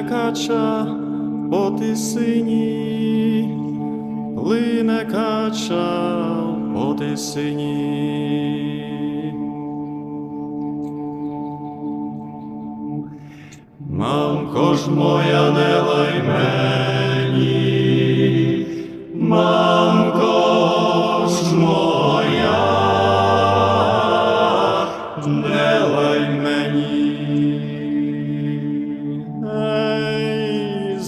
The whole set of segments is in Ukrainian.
Плине кача по тисині, плине кача по тисині. Мамко ж моя не лай мені, мамко ж моя, не лай мені.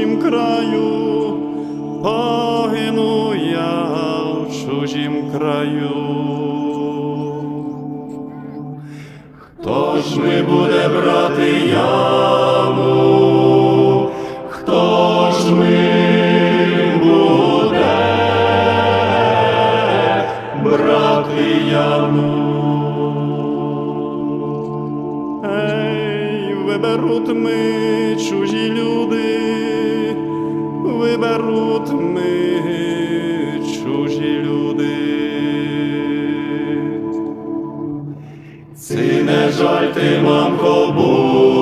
чужім краю, погину я в чужім краю. Хто ж ми буде брати яму? Хто ж ми буде брати яму? Ей, виберуть ми чужі люди, Ці не жаль ти, мамко, будь.